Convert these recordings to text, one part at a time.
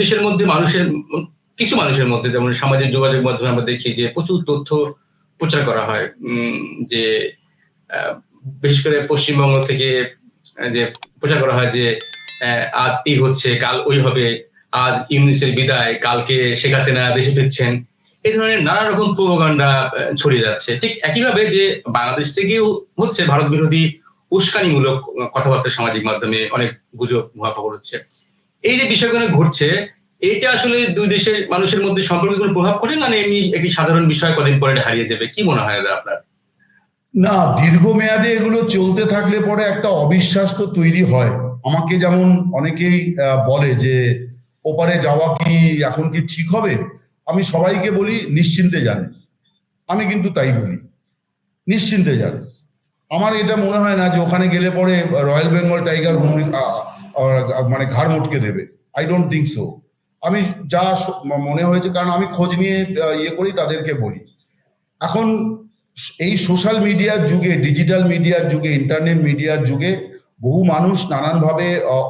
দেশের মধ্যে মানুষের, কিছু মানুষের মধ্যে, যেমন সামাজিক যোগাযোগ মাধ্যমে আমরা দেখি যে প্রচুর তথ্য প্রচার করা হয় যে বিশেষ করে পশ্চিমবঙ্গ থেকে যে প্রচার করা হয় যে আজ এই হচ্ছে, কাল ওই হবে, আজ ইউনিসের বিদায়, কালকে শেখ হাসিনা দেশে ফিরছেন। এই ধরনের নানা রকম প্রোপাগান্ডা ছড়িয়ে যাচ্ছে। ঠিক একইভাবে যে বাংলাদেশ থেকেও হচ্ছে ভারত বিরোধী উস্কানিমূলক কথাবার্তা সামাজিক মাধ্যমে অনেক গুজব ভুয়া খবর হচ্ছে এই যে বিষয়গুলো ঘটছে, এটা আসলে দুই দেশের মানুষের মধ্যে সম্পর্কে কোনো প্রভাব পড়ে না এমনি একটি সাধারণ বিষয় কদিন পরে হারিয়ে যাবে? কি মনে হয় আপনার? না, দীর্ঘমেয়াদে এগুলো চলতে থাকলে পরে একটা অবিশ্বাস তো তৈরি হয়। আমাকে যেমন অনেকেই বলে যে, ওপারে যাওয়া কি এখন কি ঠিক হবে? আমি সবাইকে বলি, নিশ্চিন্তে যান। আমি কিন্তু তাই বলি। নিশ্চিন্তে যান। আমার এটা মনে হয় না যে ওখানে গেলে পরে রয়্যাল বেঙ্গল টাইগার মানে ঘাড় মটকে দেবে। আই ডোন্ট থিঙ্ক সো আমি যা মনে হয়েছে, কারণ আমি খোঁজ নিয়ে ইয়ে করি, তাদেরকে বলি। এখন এই সোশ্যাল মিডিয়ার যুগে ডিজিটাল মিডিয়ার যুগে ইন্টারনেট মিডিয়ার যুগে, বহু মানুষ নানানভাবে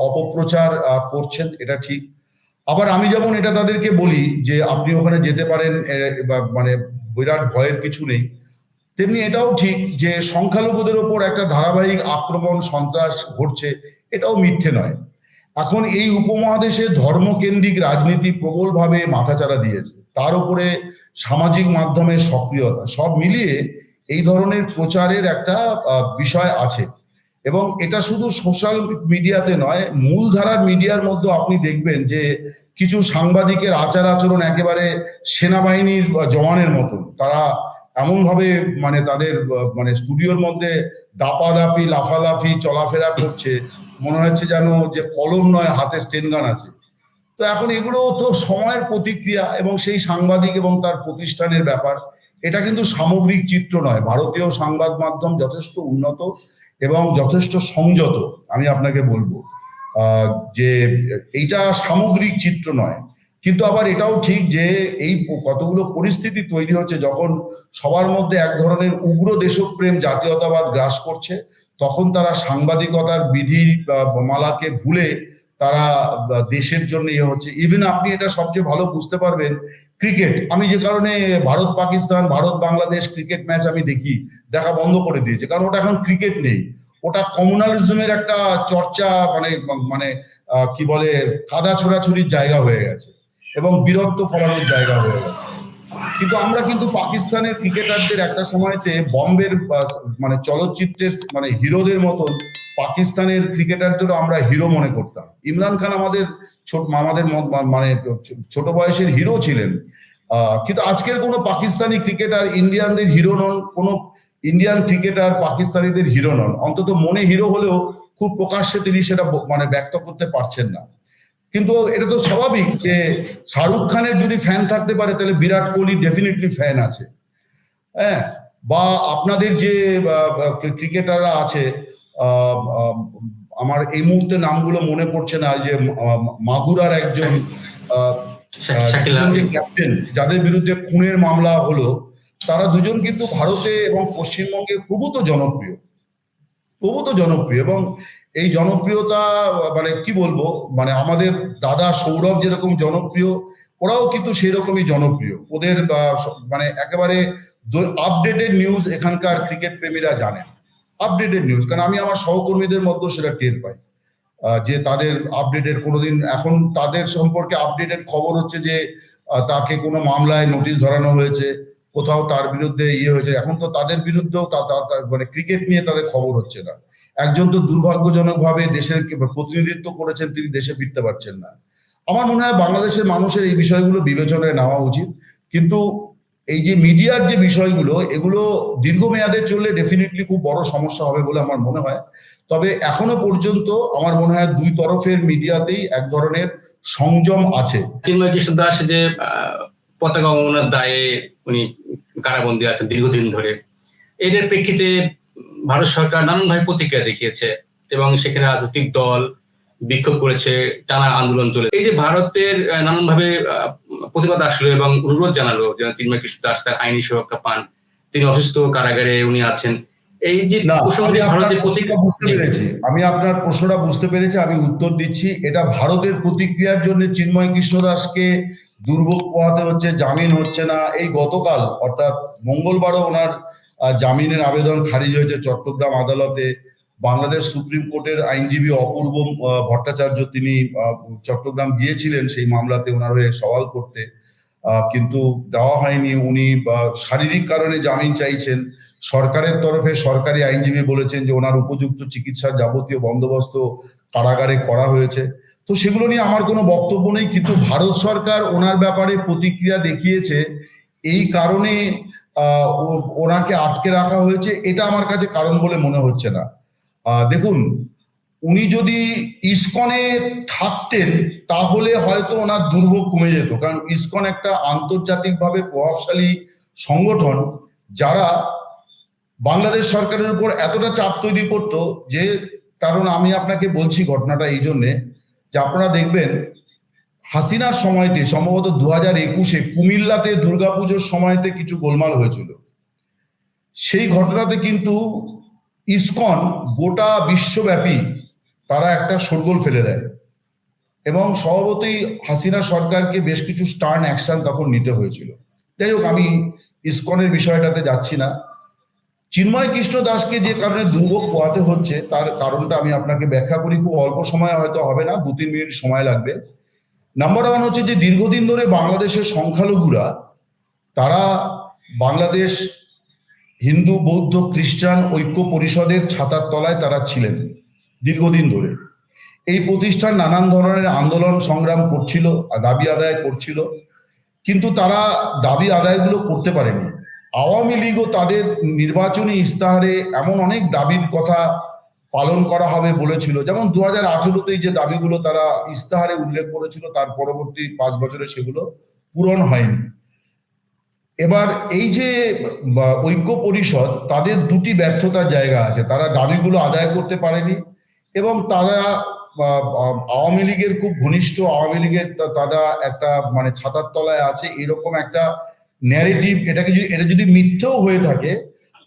অপপ্রচার করছেন, এটা ঠিক। আবার আমি যেমন এটা তাদেরকে বলি, যে আপনি ওখানে যেতে পারেন মানে বিরাট ভয়ের কিছু নেই, তেমনি এটাও ঠিক যে সংখ্যালঘুদের ওপর একটা ধারাবাহিক আক্রমণ, সন্ত্রাস ঘটছে এটাও মিথ্যে নয়। এখন এই উপমহাদেশে ধর্মকেন্দ্রিক রাজনীতি প্রবলভাবে মাথাচাড়া দিয়েছে। তার উপরে সামাজিক মাধ্যমে সক্রিয়তা, সব মিলিয়ে এই ধরনের প্রচারের একটা বিষয় আছে। এবং এটা শুধু সোশ্যাল মিডিয়াতে নয়, মূলধারার মিডিয়ার মধ্যে আপনি দেখবেন যে কিছু সাংবাদিকের আচার আচরণ একেবারে সেনাবাহিনীর জওয়ানের মতন। তারা এমনভাবে মানে তাদের মানে স্টুডিওর মধ্যে দাপাদাপি, লাফালাফি, চলাফেরা করছে। মনে হচ্ছে যেন যে কলম নয়, হাতে স্টেনগান আছে। তো এখন এগুলো তো সময়ের প্রতিক্রিয়া এবং সেই সাংবাদিক এবং তার প্রতিষ্ঠানের ব্যাপার। এটা কিন্তু সামগ্রিক চিত্র নয়। ভারতীয় সংবাদ মাধ্যম যথেষ্ট উন্নত এবং যথেষ্ট সংযত, আমি আপনাকে বলব। যে এইটা সামগ্রিক চিত্র নয়। কিন্তু আবার এটাও ঠিক যে এই কতগুলো পরিস্থিতি তৈরি হচ্ছে যখন সবার মধ্যে এক ধরনের উগ্র দেশপ্রেম, জাতীয়তাবাদ গ্রাস করছে। তখন তারা সাংবাদিকতার বিধি মালাকে ভুলে তারা দেশের জন্য ইয়ে হচ্ছে। ইভেন আপনি এটা সবচেয়ে ভালো বুঝতে পারবেন ক্রিকেট আমি যে কারণে ভারত, পাকিস্তান, ভারত, বাংলাদেশ ক্রিকেট ম্যাচ আমি দেখি, দেখা বন্ধ করে দিয়েছে। কারণ ওটা এখন ক্রিকেট নেই। ওটা কমিউনালিজমের একটা চর্চা মানে মানে কি বলে কাদা ছোড়াছুরির জায়গা হয়ে গেছে এবং বীরত্ব ফলানোর জায়গা হয়ে গেছে। কিন্তু আমরা কিন্তু পাকিস্তানের ক্রিকেটারদের একটা সময়তে বম্বের মানে চলচ্চিত্রের মানে হিরোদের মতন পাকিস্তানের ক্রিকেটারদেরও আমরা হিরো মনে করতাম। ইমরান খান আমাদের ছোট, আমাদের মানে ছোট বয়সের হিরো ছিলেন। কিন্তু আজকের কোনো পাকিস্তানি ক্রিকেটার ইন্ডিয়ানদের হিরো নন, কোনো ইন্ডিয়ান ক্রিকেটার পাকিস্তানিদের হিরো নন। অন্তত মনে হিরো হলেও খুব প্রকাশ্যে তিনি সেটা মানে ব্যক্ত করতে পারছেন না। কিন্তু এটা তো স্বাভাবিক যে শাহরুখ খানের যদি ফ্যান থাকতে পারে তাহলে বিরাট কোহলি ডেফিনেটলি ফ্যান আছে। হ্যাঁ? বা আপনাদের যে ক্রিকেটাররা আছে আমার এই মুহূর্তে নামগুলো মনে পড়ছে না যে মাগুরার একজন। ক্যাপ্টেন যাদের বিরুদ্ধে খুনের মামলা হলো তারা দুজন কিন্তু ভারতে এবং পশ্চিমবঙ্গে প্রভূত জনপ্রিয়। প্রভূত জনপ্রিয় এবং এই জনপ্রিয়তা মানে কি বলব মানে আমাদের দাদা সৌরভ যেরকম জনপ্রিয়, ওরাও কিন্তু সেই রকমই জনপ্রিয়। ওদের মানে একেবারে আপডেটেড নিউজ এখানকার ক্রিকেট প্রেমীরা জানেন। আপডেটেড নিউজ কারণ আমি আমার সহকর্মীদের মধ্যে সেটা টের পাই। যে তাদের আপডেটেড কোনোদিন, এখন তাদের সম্পর্কে আপডেটেড খবর হচ্ছে যে তাকে কোনো মামলায় নোটিশ ধরানো হয়েছে, কোথাও তার বিরুদ্ধে ইয়ে হয়েছে। এখন তো তাদের বিরুদ্ধেও মানে ক্রিকেট নিয়ে তাদের খবর হচ্ছে না। একজন তো দুর্ভাগ্যজনক ভাবে দেশের প্রতিনিধিত্ব করেছেন, তিনি দেশে ফিরতে পারছেন না। আমার মনে হয় বাংলাদেশের মানুষের এই বিষয়গুলো বিবেচনায় নেওয়া উচিত। কিন্তু এই যে মিডিয়ার যে বিষয়গুলো, এগুলো দীর্ঘমেয়াদে চললে ডেফিনেটলি খুব বড় সমস্যা হবে বলে আমার মনে হয়। তবে এখনও পর্যন্ত আমার মনে হয় দুই তরফের মিডিয়াতেই এক ধরনের সংযম আছে। চিন্ময় কৃষ্ণ দাস যে পতাকা দায়ে উনি কারাবন্দী আছেন দীর্ঘদিন ধরে। এদের প্রেক্ষিতে ভারত সরকার নানানভাবে প্রতিক্রিয়া দেখিয়েছে এবং সেখানে রাজনৈতিক দল বিক্ষোভ করেছে টানা আন্দোলন চলে। এই যে ভারতের নানানভাবে প্রতিবাদ আসলো এবং অনুরোধ জানালো যেন চিন্ময় কৃষ্ণ দাস তার আইনি সুরক্ষা পান তিনি অসুস্থ কারাগারে উনি আছেন। এই যে ভারতের প্রশ্নটা বুঝতে পেরেছি। আমি আপনার প্রশ্নটা বুঝতে পেরেছি আমি উত্তর দিচ্ছি। এটা ভারতের প্রতিক্রিয়ার জন্য চিন্ময় কৃষ্ণ দাসকে দুর্ভোগ পোহাতে হচ্ছে জামিন হচ্ছে না। এই গতকাল অর্থাৎ মঙ্গলবারও ওনার জামিনের আবেদন খারিজ হয়েছে চট্টগ্রাম আদালতে। বাংলাদেশ সুপ্রিম কোর্টের আইনজীবী অপূর্ব ভট্টাচার্য তিনি চট্টগ্রাম গিয়েছিলেন সেই মামলাতে ওনার হয়ে সওয়াল করতে। কিন্তু দেওয়া হয়নি। উনি শারীরিক কারণে জামিন চাইছেন। সরকারের তরফে সরকারি আইনজীবী বলেছেন যে ওনার উপযুক্ত চিকিৎসার যাবতীয় বন্দোবস্ত কারাগারে করা হয়েছে। তো সেগুলো নিয়ে আমার কোনো বক্তব্য নেই, কিন্তু ভারত সরকার ওনার ব্যাপারে প্রতিক্রিয়া দেখিয়েছে। এই কারণে ওনাকে আটকে রাখা হয়েছে, এটা আমার কাছে কারণ বলে মনে হচ্ছে না। দেখুন, উনি যদি ইসকনে থাকতেন, তাহলে হয়তো ওনার দুর্ভোগ কমে যেত। কারণ ইসকন একটা আন্তর্জাতিকভাবে প্রভাবশালী সংগঠন, যারা বাংলাদেশ সরকারের উপর এতটা চাপ তৈরি করতো যে, কারণ আমি আপনাকে বলছি ঘটনাটা এই জন্যে, যে আপনারা দেখবেন হাসিনার সময়তে সম্ভবত দু হাজার একুশে কুমিল্লাতে দুর্গাপুজোর সময়তে কিছু গোলমাল হয়েছিল। সেই ঘটনাতে কিন্তু ইসকন গোটা বিশ্বব্যাপী তারা একটা শোরগোল ফেলে দেয় এবং স্বভাবতই হাসিনা সরকারকে বেশ কিছু স্টার্ন অ্যাকশন তখন নিতে হয়েছিল। যাই হোক, আমি ইসকনের বিষয়টাতে যাচ্ছি না। চিন্ময় কৃষ্ণ দাসকে যে কারণে দুর্ভোগ পোহাতে হচ্ছে, তার কারণটা আমি আপনাকে ব্যাখ্যা করি। খুব অল্প সময় হয়তো হবে না দু তিন মিনিট সময় লাগবে। নাম্বার ওয়ান হচ্ছে যে দীর্ঘদিন ধরে বাংলাদেশের সংখ্যালঘুরা, তারা বাংলাদেশ হিন্দু, বৌদ্ধ, খ্রিস্টান ঐক্য পরিষদের ছাতার তলায় তারা ছিলেন দীর্ঘদিন ধরে। এই প্রতিষ্ঠান নানান ধরনের আন্দোলন সংগ্রাম করছিল, দাবি আদায় করছিল, কিন্তু তারা দাবি আদায়গুলো করতে পারেনি। আওয়ামী লীগও তাদের নির্বাচনী ইস্তাহারে এমন অনেক দাবির কথা পালন করা হবে বলেছিল। যেমন দু হাজার আঠেরোতেই যে দাবিগুলো তারা ইস্তাহারে উল্লেখ করেছিল, তার পরবর্তী পাঁচ বছরে সেগুলো পূরণ হয়নি। এবার এই যে ঐক্য পরিষদ, তাদের দুটি ব্যর্থতার জায়গা আছে। তারা দাবিগুলো আদায় করতে পারেনি এবং তারা আওয়ামী লীগের খুব ঘনিষ্ঠ আওয়ামী লীগের তারা একটা মানে ছাতার তলায় আছে। এরকম একটা ন্যারেটিভ এটাকে যদি, এটা যদি মিথ্যেও হয়ে থাকে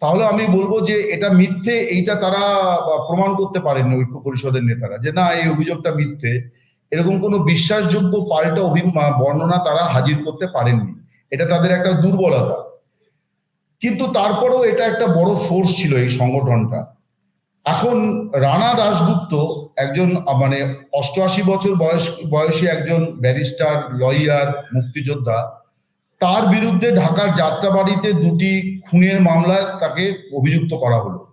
তাহলে আমি বলব যে এটা মিথ্যে, এইটা তারা প্রমাণ করতে পারেননি ঐক্য পরিষদের নেতারা যে না, এই অভিযোগটা মিথ্যে। এরকম কোনো বিশ্বাসযোগ্য পাল্টা বর্ণনা তারা হাজির করতে পারেননি। এটা তাদের একটা দুর্বলতা। কিন্তু তারপরেও এটা একটা বড় ফোর্স ছিল এই সংগঠনটা। এখন রানা দাশগুপ্ত একজন মানে অষ্টআশি বছর বয়স, বয়সী একজন ব্যারিস্টার, লয়ার, মুক্তিযোদ্ধা তার বিরুদ্ধে ঢাকার যাত্রাবাড়িতে দুটি খুনের মামলায় তাকে অভিযুক্ত করা হলো।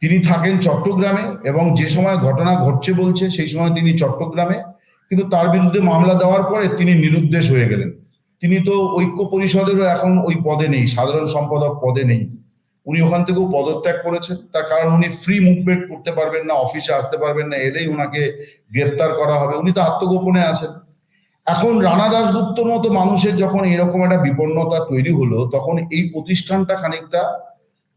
তিনি থাকেন চট্টগ্রামে এবং যে সময় ঘটনা ঘটছে বলছে, সেই সময় তিনি চট্টগ্রামে। কিন্তু তার বিরুদ্ধে মামলা দেওয়ার পরে তিনি নিরুদ্দেশ হয়ে গেলেন। তিনি তো ঐক্য পরিষদেরও এখন ওই পদে নেই, সাধারণ সম্পাদক পদে নেই। উনি ওখান থেকেও পদত্যাগ করেছেন। তার কারণ উনি ফ্রি মুভমেন্ট করতে পারবেন না অফিসে আসতে পারবেন না, এলেই ওনাকে গ্রেপ্তার করা হবে। উনি তো আত্মগোপনে আছেন। এখন রানা দাশগুপ্তর মতো মানুষের যখন এরকম একটা বিপন্নতা তৈরি হলো, তখন এই প্রতিষ্ঠানটা খানিকটা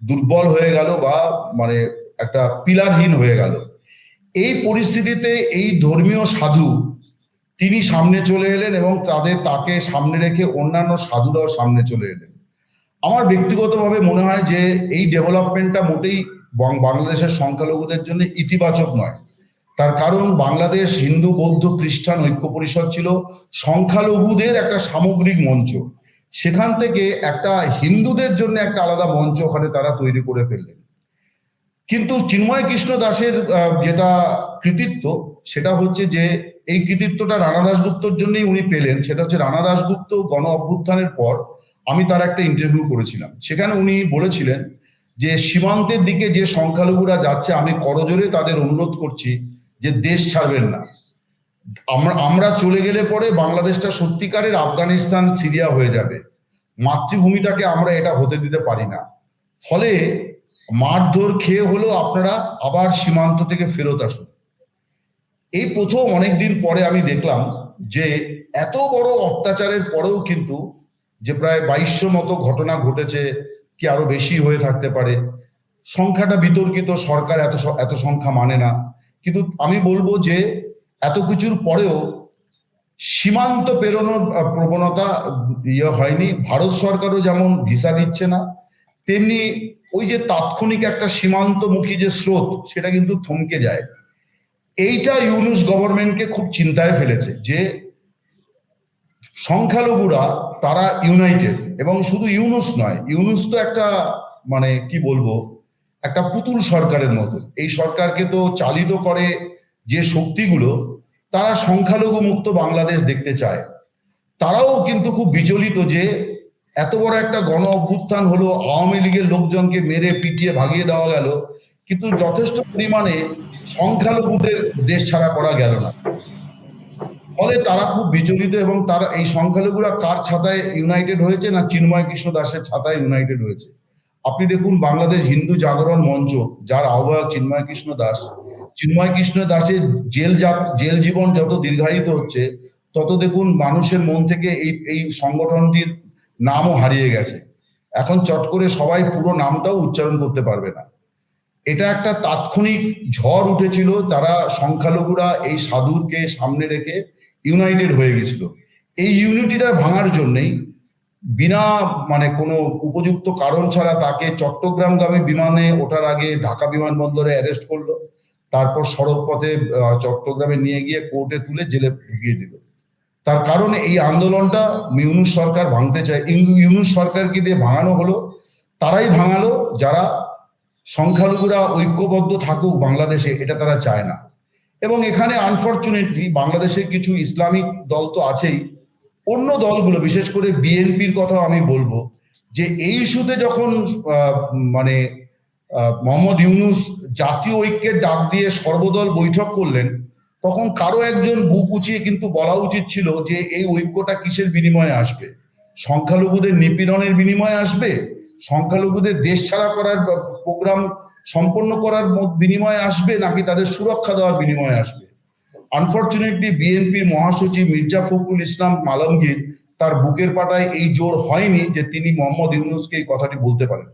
দুর্বল হয়ে গেল বা মানে একটা পিলারহীন হয়ে গেল। এই পরিস্থিতিতে এই ধর্মীয় সাধু, তিনি সামনে চলে এলেন এবং তাদের তাকে সামনে রেখে অন্যান্য সাধুরাও সামনে চলে এলেন। আমার ব্যক্তিগতভাবে মনে হয় যে এই ডেভেলপমেন্টটা মোটেই বাংলাদেশের সংখ্যালঘুদের জন্য ইতিবাচক নয়। তার কারণ বাংলাদেশ হিন্দু, বৌদ্ধ, খ্রিস্টান ঐক্য পরিষদ ছিল সংখ্যালঘুদের একটা সামগ্রিক মঞ্চ। সেখান থেকে একটা হিন্দুদের জন্য একটা আলাদা মঞ্চ ওখানে তারা তৈরি করে ফেললেন। কিন্তু চিন্ময় কৃষ্ণ দাসের যেটা কৃতিত্ব, সেটা হচ্ছে যে এই কৃতিত্বটা রানা দাসগুপ্তর জন্যই উনি পেলেন। সেটা হচ্ছে রানা দাসগুপ্ত গণ অভ্যুত্থানের পর আমি তার একটা ইন্টারভিউ করেছিলাম। সেখানে উনি বলেছিলেন যে সীমান্তের দিকে যে সংখ্যালঘুরা যাচ্ছে, আমি করজোরে তাদের অনুরোধ করছি যে দেশ ছাড়বেন না। আমরা আমরা চলে গেলে পরে বাংলাদেশটা সত্যিকারের আফগানিস্তান, সিরিয়া হয়ে যাবে। মাতৃভূমিটাকে আমরা এটা হতে দিতে পারি না। ফলে মারধর খেয়ে হলেও আপনারা আবার সীমান্ত থেকে ফেরত আসুন। এই প্রথম অনেকদিন পরে আমি দেখলাম যে এত বড় অত্যাচারের পরেও কিন্তু যে প্রায় বাইশশো মতো ঘটনা ঘটেছে, কি আরও বেশি হয়ে থাকতে পারে। সংখ্যাটা বিতর্কিত, সরকার এত এত সংখ্যা মানে না। কিন্তু আমি বলব যে এত কিছুর পরেও সীমান্ত পেরোনোর প্রবণতা ইয়ে হয়নি। ভারত সরকারও যেমন ভিসা দিচ্ছে না, তেমনি ওই যে তাৎক্ষণিক একটা সীমান্তমুখী যে স্রোত, সেটা কিন্তু থমকে যায়। এইটা ইউনুস গভর্নমেন্টকে খুব চিন্তায় ফেলেছে যে সংখ্যালঘুরা, তারা ইউনাইটেড এবং শুধু ইউনুস নয়, ইউনুস তো একটা মানে কি বলব একটা পুতুল সরকারের মতো এই সরকারকে তো চালিত করে যে শক্তিগুলো, তারা সংখ্যালঘু মুক্ত বাংলাদেশ দেখতে চায়। তারাও কিন্তু খুব বিচলিত যে এত বড় একটা গণ অভ্যুত্থান হলো, আওয়ামী লীগের লোকজনকে মেরে, পিটিয়ে, ভাগিয়ে দেওয়া গেল, কিন্তু যথেষ্ট পরিমাণে সংখ্যালঘুদের দেশ ছাড়া করা গেল না। ফলে তারা খুব বিচলিত এবং তারা, এই সংখ্যালঘুরা কার ছাতায় ইউনাইটেড হয়েছে না চিন্ময় কৃষ্ণ দাসের ছাতায় ইউনাইটেড হয়েছে? আপনি দেখুন বাংলাদেশ হিন্দু জাগরণ মঞ্চ, যার আহ্বায়ক চিন্ময় কৃষ্ণ দাস। চিন্ময় কৃষ্ণ দাসের জেল জেল জীবন যত দীর্ঘায়িত হচ্ছে, তত দেখুন মানুষের মন থেকে এই এই সংগঠনটির নামও হারিয়ে গেছে। এখন চট করে সবাই পুরো নামটাও উচ্চারণ করতে পারবে না। এটা একটা তাৎক্ষণিক ঝড় উঠেছিল, তারা সংখ্যালঘুরা এই সাধুরকে সামনে রেখে ইউনাইটেড হয়ে গেছিল। এই ইউনিটিটা ভাঙার জন্যই বিনা মানে কোনো উপযুক্ত কারণ ছাড়া তাকে চট্টগ্রামগামী বিমানে ওঠার আগে ঢাকা বিমানবন্দরে অ্যারেস্ট করল। তারপর সড়ক পথে চট্টগ্রামে নিয়ে গিয়ে কোর্টে তুলে জেলে ঢুকিয়ে দিল। তার কারণ এই আন্দোলনটা ইউনুস সরকার ভাঙতে চায়। ইউ- ইউনুস সরকারকে দিয়ে ভাঙানো হলো। তারাই ভাঙালো, যারা সংখ্যালঘুরা ঐক্যবদ্ধ থাকুক বাংলাদেশে, এটা তারা চায় না। এবং এখানে আনফর্চুনেটলি বাংলাদেশের কিছু ইসলামিক দল তো আছেই। অন্য দলগুলো, বিশেষ করে বিএনপির কথা আমি বলব, যে এই ইস্যুতে যখন মানে মোহাম্মদ ইউনুস জাতীয় ঐক্যের ডাক দিয়ে সর্বদল বৈঠক করলেন, তখন কারও একজন বুক উঁচিয়ে কিন্তু বলা উচিত ছিল যে এই ঐক্যটা কিসের বিনিময়ে আসবে? সংখ্যালঘুদের নিপীড়নের বিনিময়ে আসবে? সংখ্যালঘুদের দেশ ছাড়া করার প্রোগ্রাম সম্পন্ন করার বিনিময়ে আসবে, নাকি তাদের সুরক্ষা দেওয়ার বিনিময়ে আসবে? আনফর্চুনেটলি বিএনপির মহাসচিব মির্জা ফখরুল ইসলাম মালমগীর তার বুকের পাটায় এই জোর হয়নি যে তিনি মোহাম্মদ ইউনুসকে এই কথাটি বলতে পারেন।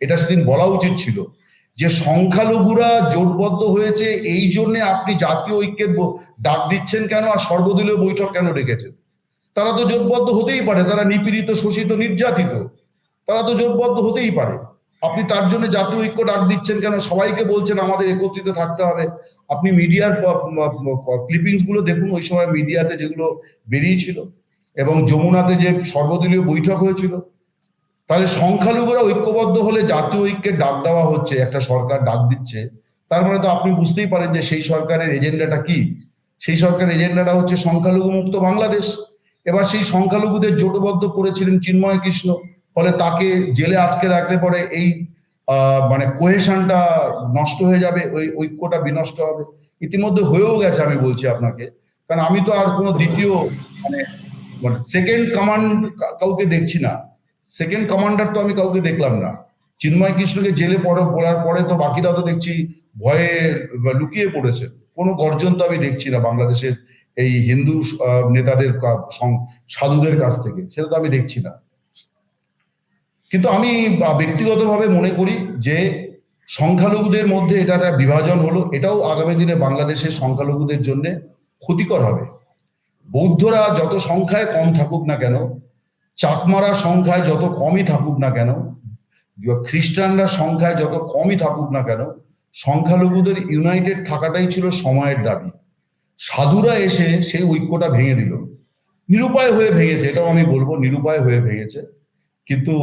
এটা সেদিন বলা উচিত ছিল যে সংখ্যালঘুরা জোটবদ্ধ হয়েছে, এই জন্যে আপনি জাতীয় ঐক্যের ডাক দিচ্ছেন কেন আর সর্বদলীয় বৈঠক কেন ডেকেছেন? তারা তো জোটবদ্ধ হতেই পারে, তারা নিপীড়িত, শোষিত, নির্যাতিত। তারা তো জোটবদ্ধ হতেই পারে। আপনি তার জন্য জাতীয় ঐক্য ডাক দিচ্ছেন কেন? সবাইকে বলছেন আমাদের একত্রিত থাকতে হবে। আপনি মিডিয়ার ক্লিপিংসগুলো দেখুন, ওই সময় মিডিয়াতে যেগুলো বেরিয়েছিল এবং যমুনাতে যে সর্বদলীয় বৈঠক হয়েছিল। তাহলে সংখ্যালঘুরা ঐক্যবদ্ধ হলে জাতীয় ঐক্যের ডাক দেওয়া হচ্ছে, একটা সরকার ডাক দিচ্ছে। তার মানে তো আপনি বুঝতেই পারেন যে সেই সরকারের এজেন্ডাটা কি? সেই সরকারের এজেন্ডাটা হচ্ছে সংখ্যালঘু মুক্ত বাংলাদেশ। এবার সেই সংখ্যালঘুদের জোটবদ্ধ করেছিলেন চিন্ময় কৃষ্ণ। ফলে তাকে জেলে আটকে রাখলে পরে এই মানে কোহেশনটা নষ্ট হয়ে যাবে, ওই ঐক্যটা বিনষ্ট হবে। ইতিমধ্যে হয়েও গেছে আমি বলছি আপনাকে। কারণ আমি তো আর কোনো দ্বিতীয় মানে মানে সেকেন্ড কমান্ড কাউকে দেখছি না। সেকেন্ড কমান্ডার তো আমি কাউকে দেখলাম না। চিন্ময় কৃষ্ণকে জেলে পড়ে, পড়ার পরে তো বাকিরা তো দেখছি ভয়ে লুকিয়ে পড়েছে। কোনো গর্জন তো আমি দেখছি না বাংলাদেশের এই হিন্দু নেতাদের সাধুদের কাছ থেকে। সেটা তো আমি দেখছি না। কিন্তু আমি ব্যক্তিগতভাবে মনে করি যে সংখ্যালঘুদের মধ্যে এটা একটা বিভাজন হলো। এটাও আগামী দিনে বাংলাদেশের সংখ্যালঘুদের জন্য ক্ষতিকর হবে। বৌদ্ধরা যত সংখ্যায় কম থাকুক না কেন, চাকমারা সংখ্যায় যত কমই থাকুক না কেন খ্রিস্টানরা সংখ্যায় যত কমই থাকুক না কেন, সংখ্যালঘুদের ইউনাইটেড থাকাটাই ছিল সময়ের দাবি। সাধুরা এসে সেই ঐক্যটা ভেঙে দিল। নিরুপায় হয়ে ভেঙেছে, এটাও আমি বলব, নিরুপায় হয়ে ভেঙেছে। কিন্তু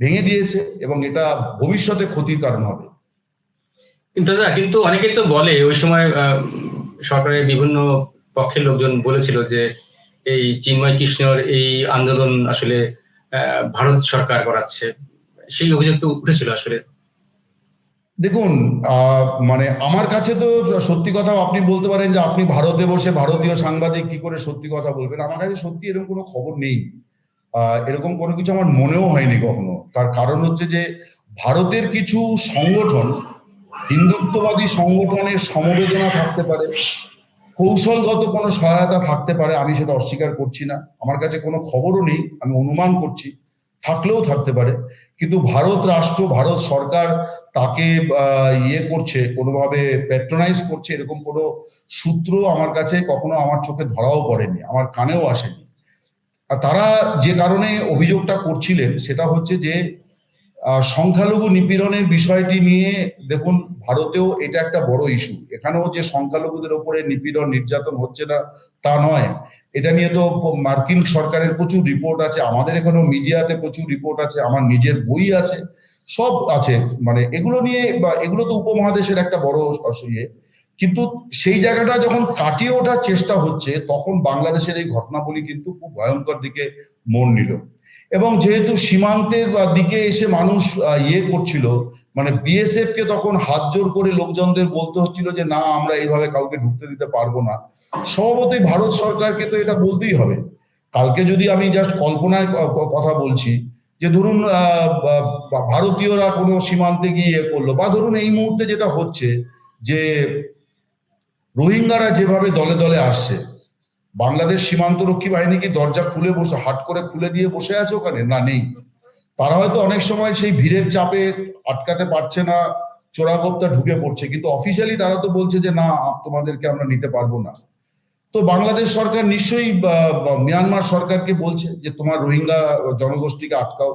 ভেঙে দিয়েছে এবং এটা ভবিষ্যতে ক্ষতির কারণ হবে। দাদা কিন্তু অনেকেই তো বলে ওই সময় সরকারের বিভিন্ন পক্ষের লোকজন বলেছিল যে এই চিন্ময় কৃষ্ণর এই আন্দোলন আসলে আহ, ভারত সরকার করাচ্ছে। সেই অভিযোগ তো উঠেছিল আসলে। দেখুন আহ, মানে আমার কাছে তো সত্যি কথা আপনি বলতে পারেন যে আপনি ভারতে বসে ভারতীয় সাংবাদিক কি করে সত্যি কথা বলবেন? আমার কাছে সত্যি এরকম কোনো খবর নেই। এরকম কোনো কিছু আমার মনেও হয়নি কখনো। তার কারণ হচ্ছে যে ভারতের কিছু সংগঠন, হিন্দুত্ববাদী সংগঠনের সমবেদনা থাকতে পারে, কৌশলগত কোনো সহায়তা থাকতে পারে, আমি সেটা অস্বীকার করছি না। আমার কাছে কোনো খবরও নেই, আমি অনুমান করছি, থাকলেও থাকতে পারে। কিন্তু ভারত রাষ্ট্র, ভারত সরকার তাকে ইয়ে করছে, কোনোভাবে প্যাট্রোনাইজ করছে, এরকম কোনো সূত্র আমার কাছে কখনো আমার চোখে ধরাও পড়েনি, আমার কানেও আসেনি। তারা যে কারণে অভিযোগটা করছিলেন, সেটা হচ্ছে যে সংখ্যালঘু নিপীড়নের বিষয়টি নিয়ে দেখুন, ভারতেও এটা একটা বড় ইস্যু এখানেও যে সংখ্যালঘুদের ওপরে নিপীড়ন নির্যাতন হচ্ছে না, তা নয়। এটা নিয়ে তো মার্কিন সরকারের প্রচুর রিপোর্ট আছে, আমাদের এখানেও মিডিয়াতে প্রচুর রিপোর্ট আছে, আমার নিজের বই আছে, সব আছে। মানে এগুলো নিয়ে বা এগুলো তো উপমহাদেশের একটা বড় ইয়ে। কিন্তু সেই জায়গাটা যখন কাটিয়ে ওঠার চেষ্টা হচ্ছে, তখন বাংলাদেশের এই ঘটনাবলী কিন্তু খুব ভয়ঙ্কর দিকে মোড় নিল। এবং যেহেতু সীমান্তের দিকে এসে মানুষ ইয়ে করছিল মানে বিএসএফ কে তখন হাত জোর করে লোকজনদের বলতে হচ্ছিল যে, না, আমরা এইভাবে কাউকে ঢুকতে দিতে পারব না। স্বভাবতই ভারত সরকারকে তো এটা বলতেই হবে। কালকে যদি আমি জাস্ট কল্পনার কথা বলছি, যে ধরুন ভারতীয়রা কোনো সীমান্তে গিয়ে ইয়ে করল, বা ধরুন এই মুহূর্তে যেটা হচ্ছে যে রোহিঙ্গারা যেভাবে দলে দলে আসছে, বাংলাদেশ সীমান্তরক্ষী বাহিনী কি দরজা খুলে বসে, হাট করে খুলে দিয়ে বসে আছে ওখানে? না, নেই। তারা হয়তো অনেক সময় সেই ভিড়ের চাপে আটকাতে পারছে না, চোরাগোপ্তা ঢুকে পড়ছে, কিন্তু অফিসিয়ালি তারা তো বলছে যে, না, তোমাদেরকে আমরা নিতে পারব না। তো বাংলাদেশ সরকার নিশ্চয়ই মিয়ানমার সরকারকে বলছে যে, তোমার রোহিঙ্গা জনগোষ্ঠীকে আটকাও,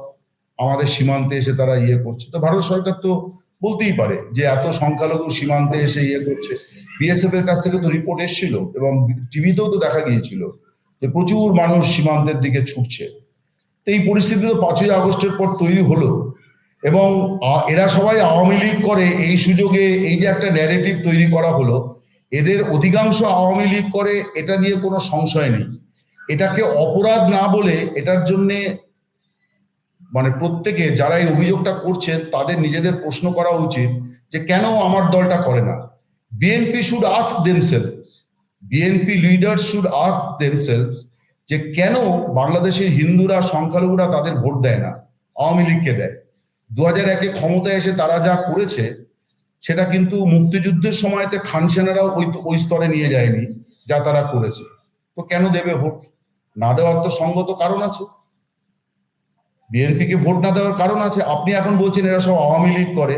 আমাদের সীমান্তে এসে তারা ইয়ে করছে। তো ভারত সরকার তো বলতেই পারে যে এত সংখ্যালঘু সীমান্তে এসে ইয়ে করছে। বিএসএফ এর কাছ থেকে তো রিপোর্ট এসেছিল এবং টিভিতেও তো দেখা গিয়েছিল যে প্রচুর মানুষ সীমান্তের দিকে ছুটছে। তো এই পরিস্থিতি তো পাঁচই আগস্টের পর তৈরি হলো এবং এরা সবাই আওয়ামী লীগ করে এই সুযোগে এই যে একটা ন্যারেটিভ তৈরি করা হলো, এদের অধিকাংশ আওয়ামী লীগ করে এটা নিয়ে কোনো সংশয় নেই। এটাকে অপরাধ না বলে এটার জন্যে মানে প্রত্যেকে যারা এই অভিযোগটা করছেন তাদের নিজেদের প্রশ্ন করা উচিত যে কেন আমার দলটা করে না? BNP should ask themselves BNP leader should ask themselves যে কেন বাংলাদেশের হিন্দুরা, সংখ্যালঘুরা তাদের ভোট দেয় না, আওয়ামী লীগকে দেয়? দু হাজার একে ক্ষমতায় এসে তারা যা করেছে, সেটা কিন্তু মুক্তিযুদ্ধের সময়তে খান সেনারাও ওই ওই স্তরে নিয়ে যায়নি যা তারা করেছে। তো কেন দেবে ভোট? না দেওয়ার তো সঙ্গত কারণ আছে। বিএনপিকে ভোট না দেওয়ার কারণ আছে, আপনি এখন বলছেন এরা সব আওয়ামী লীগ করে।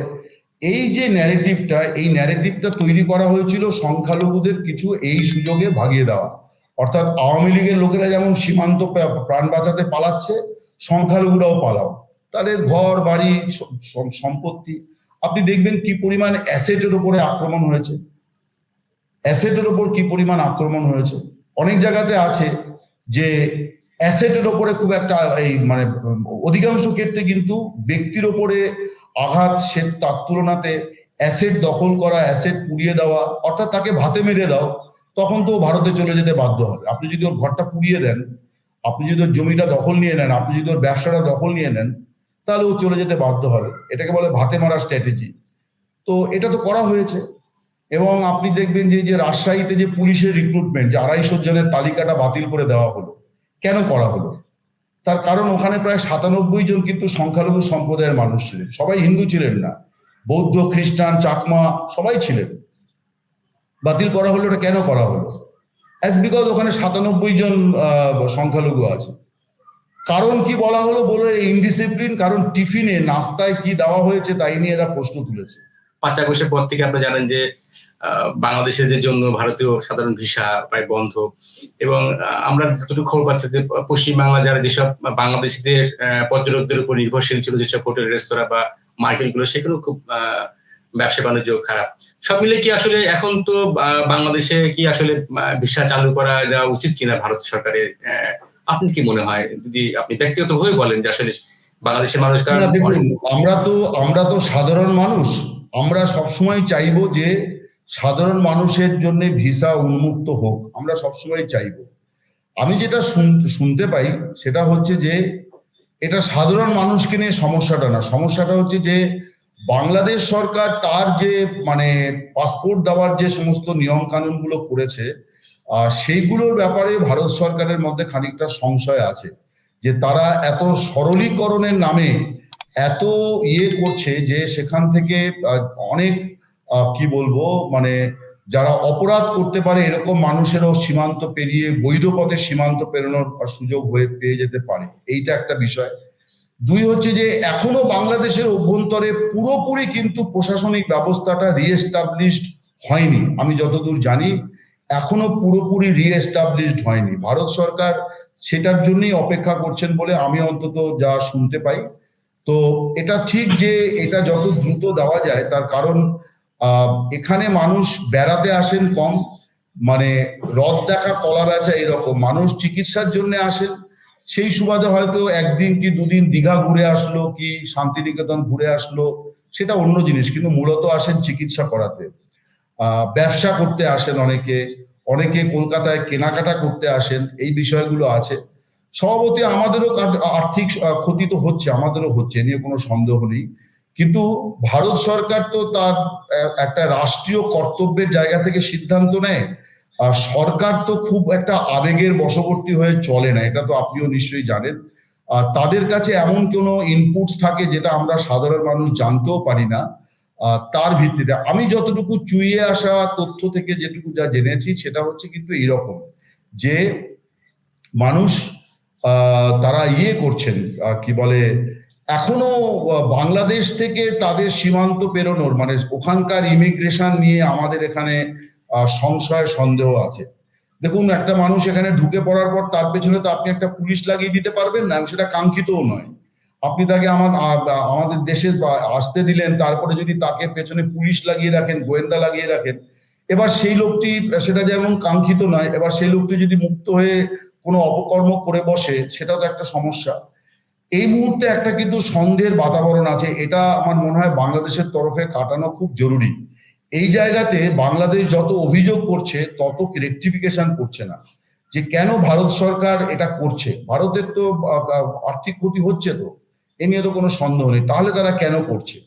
এই যে ন্যারেটিভটা এই ন্যারেটিভটা তৈরি করা হয়েছিল সংখ্যালঘুদের কিছু এই সুযোগে ভাগিয়ে দেওয়া। অর্থাৎ আওয়ামী লীগের লোকেরা যেমন সীমান্ত প্রাণ বাঁচাতে পালাচ্ছে, সংখ্যালঘুরাও পালাও। তাদের ঘর, বাড়ি সম্পত্তি, আপনি দেখবেন কি পরিমাণ অ্যাসেটের উপরে আক্রমণ হয়েছে। অ্যাসেটের ওপর কি পরিমাণ আক্রমণ হয়েছে। অনেক জায়গাতে আছে যে অ্যাসেটের ওপরে খুব একটা এই মানে অধিকাংশ ক্ষেত্রে কিন্তু ব্যক্তির ওপরে আঘাত, সে তার তুলনাতে অ্যাসেট দখল করা অ্যাসেট পুড়িয়ে দেওয়া, অর্থাৎ তাকে ভাতে মেরে দাও, তখন তো ভারতে চলে যেতে বাধ্য হবে। আপনি যদি ওর ঘরটা পুড়িয়ে দেন, আপনি যদি ওর জমিটা দখল নিয়ে নেন, আপনি যদি ওর ব্যবসাটা দখল নিয়ে নেন, তাহলে ও চলে যেতে বাধ্য হবে। এটাকে বলে ভাতে মারা স্ট্র্যাটেজি তো এটা তো করা হয়েছে। এবং আপনি দেখবেন যে যে রাজশাহীতে যে পুলিশের রিক্রুটমেন্ট যে আড়াইশো জনের তালিকাটা বাতিল করে দেওয়া হলো কেন করা হলো? তার কারণ ওখানে প্রায় সাতানব্বই জন কিন্তু সংখ্যালঘু সম্প্রদায়ের মানুষ ছিলেন। সবাই হিন্দু ছিলেন না। বৌদ্ধ, খ্রিস্টান, চাকমা সবাই ছিলেন। বাতিল করা হলো এটা কেন করা হলো? অ্যাজ বিকজ ওখানে সাতানব্বই জন সংখ্যালঘু আছে। কারণ কি বলা হলো বলে ইনডিসিপ্লিন কারণ টিফিনে, নাস্তায় কি দেওয়া হয়েছে তাই নিয়ে এরা প্রশ্ন তুলেছে। পাঁচ পর থেকে আপনারা জানেন যে আহ, বাংলাদেশিদের জন্য ভারতীয় সাধারণ ভিসা প্রায় বন্ধ। এবং আমরা যতটুকু খবর পাচ্ছি যে পশ্চিম বাংলা যারা যেসব বাংলাদেশিদের পর্যটকদের উপর নির্ভরশীল ছিল যেসব হোটেল রেস্তোরাঁ বা মার্কেটগুলো সেগুলো খুব ব্যবসা বাণিজ্য খারাপ। সব মিলে কি আসলে এখন তো বাংলাদেশে কি আসলে ভিসা চালু করা দেওয়া উচিত কিনা ভারত সরকারের আপনি কি মনে হয়? যদি আপনি ব্যক্তিগত ব্যক্তিগতভাবে বলেন যে আসলে বাংলাদেশের মানুষ আমরা তো আমরা তো সাধারণ মানুষ। আমরা সবসময় চাইব যে সাধারণ মানুষের জন্য ভিসা উন্মুক্ত হোক, আমরা সবসময় চাইব। আমি যেটা শুন- শুনতে পাই সেটা হচ্ছে যে, এটা সাধারণ মানুষকে নিয়ে সমস্যাটা না। সমস্যাটা হচ্ছে যে, বাংলাদেশ সরকার তার যে মানে পাসপোর্ট দেওয়ার যে সমস্ত নিয়ম কানুনগুলো করেছে সেইগুলোর ব্যাপারে ভারত সরকারের মধ্যে খানিকটা সংশয় আছে। যে তারা এত সরলীকরণের নামে এত ইয়ে করছে যে সেখান থেকে অনেক কি বলব? মানে যারা অপরাধ করতে পারে, এরকম মানুষেরও সীমান্ত পেরিয়ে বৈধ পথে সীমান্ত পেরোনোর সুযোগ হয়ে পেয়ে যেতে পারে। এইটা একটা বিষয়। দুই হচ্ছে যে, এখনও বাংলাদেশের অভ্যন্তরে পুরোপুরি কিন্তু প্রশাসনিক ব্যবস্থাটা রিএস্টাবলিশড হয়নি। আমি যতদূর জানি, এখনও পুরোপুরি রিএস্টাবলিশড হয়নি। ভারত সরকার সেটার জন্যই অপেক্ষা করছেন বলে আমি অন্তত যা শুনতে পাই। তো এটা ঠিক যে, এটা যত দ্রুত দেওয়া যায়, তার কারণ এখানে মানুষ বেড়াতে আসেন কম মানে রথ দেখা, কলা বেচা এরকম। মানুষ চিকিৎসার জন্য আসেন। সেই সুবাদে হয়তো একদিন কি দুদিন দীঘা ঘুরে আসলো, কি শান্তিনিকেতন ঘুরে আসলো, সেটা অন্য জিনিস, কিন্তু মূলত আসেন চিকিৎসা করাতে। ব্যবসা করতে আসেন অনেকে অনেকে কলকাতায় কেনাকাটা করতে আসেন, এই বিষয়গুলো আছে। স্বভাবতই আমাদেরও আর্থিক ক্ষতি তো হচ্ছে, আমাদেরও হচ্ছে নিয়ে কোনো সন্দেহ নেই। কিন্তু ভারত সরকার তো তার একটা রাষ্ট্রীয় কর্তব্যের জায়গা থেকে সিদ্ধান্ত নেয়। আর সরকার তো খুব একটা আবেগের বশবর্তী হয়ে চলে না, এটা তো আপনিও নিশ্চয়ই জানেন। আর তাদের কাছে এমন কোনো ইনপুটস থাকে যেটা আমরা সাধারণ মানুষ জানতেও পারি না তার ভিত্তিতে। আমি যতটুকু চুইয়ে আসা তথ্য থেকে যেটুকু যা জেনেছি, সেটা হচ্ছে কিন্তু এইরকম যে মানুষ তারা ইয়ে করছেন কি বলে এখনও বাংলাদেশ থেকে তাদের সীমান্ত পেরোনোর মানে ওখানকার ইমিগ্রেশন নিয়ে আমাদের এখানে সংশয়, সন্দেহ আছে। দেখুন, একটা মানুষ এখানে ঢুকে পড়ার পর তার পেছনে তো আপনি একটা পুলিশ লাগিয়ে দিতে পারবেন না সেটা কাঙ্ক্ষিতও নয়। আপনি তাকে আমার আমাদের দেশে আসতে দিলেন, তারপরে যদি তাকে পেছনে পুলিশ লাগিয়ে রাখেন, গোয়েন্দা লাগিয়ে রাখেন, এবার সেই লোকটি সেটা যেমন কাঙ্ক্ষিত নয়, এবার সেই লোকটি যদি মুক্ত হয়ে কোনো অপকর্ম করে বসে, সেটা তো একটা সমস্যা। এই মুহূর্তে একটা কিন্তু সন্দেহের বাতাবরণ আছে। এটা আমার মনে হয় বাংলাদেশের তরফে কাটানো খুব জরুরি। এই জায়গাতে বাংলাদেশ যত অভিযোগ করছে, তত রেকটিফিকেশন করছে না। যে কেন ভারত সরকার এটা করছে? ভারতের তো আর্থিক ক্ষতি হচ্ছে তো। এ নিয়ে তো কোনো সন্দেহ নেই। তাহলে তারা কেন করছে?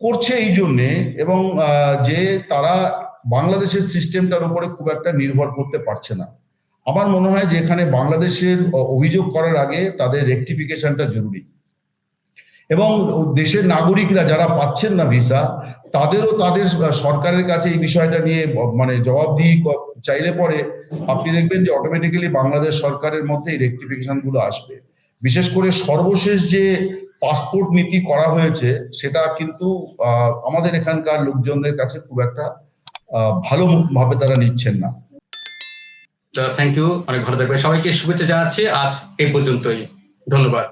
করছে এই জন্যে এবং যে তারা বাংলাদেশের সিস্টেমটার উপরে খুব একটা নির্ভর করতে পারছে না। আমার মনে হয় যে এখানে বাংলাদেশের অভিযোগ করার আগে তাদের রেকটিফিকেশনটা জরুরি। এবং দেশের নাগরিকরা যারা পাচ্ছেন না ভিসা তাদেরও তাদের সরকারের কাছে এই বিষয়টা নিয়ে মানে জবাবদিহি ক- চাইলে পরে আপনি দেখবেন যে অটোমেটিক্যালি বাংলাদেশ সরকারের মধ্যে এই রেকটিফিকেশনগুলো আসবে। বিশেষ করে সর্বশেষ যে পাসপোর্ট নীতি করা হয়েছে, সেটা কিন্তু আমাদের এখানকার লোকজনদের কাছে খুব একটা ভালো ভাবে তারা নিচ্ছেন না। থ্যাংক ইউ অনেক ভালো থাকবে সবাইকে শুভেচ্ছা জানাচ্ছি। আজ এই পর্যন্তই। ধন্যবাদ।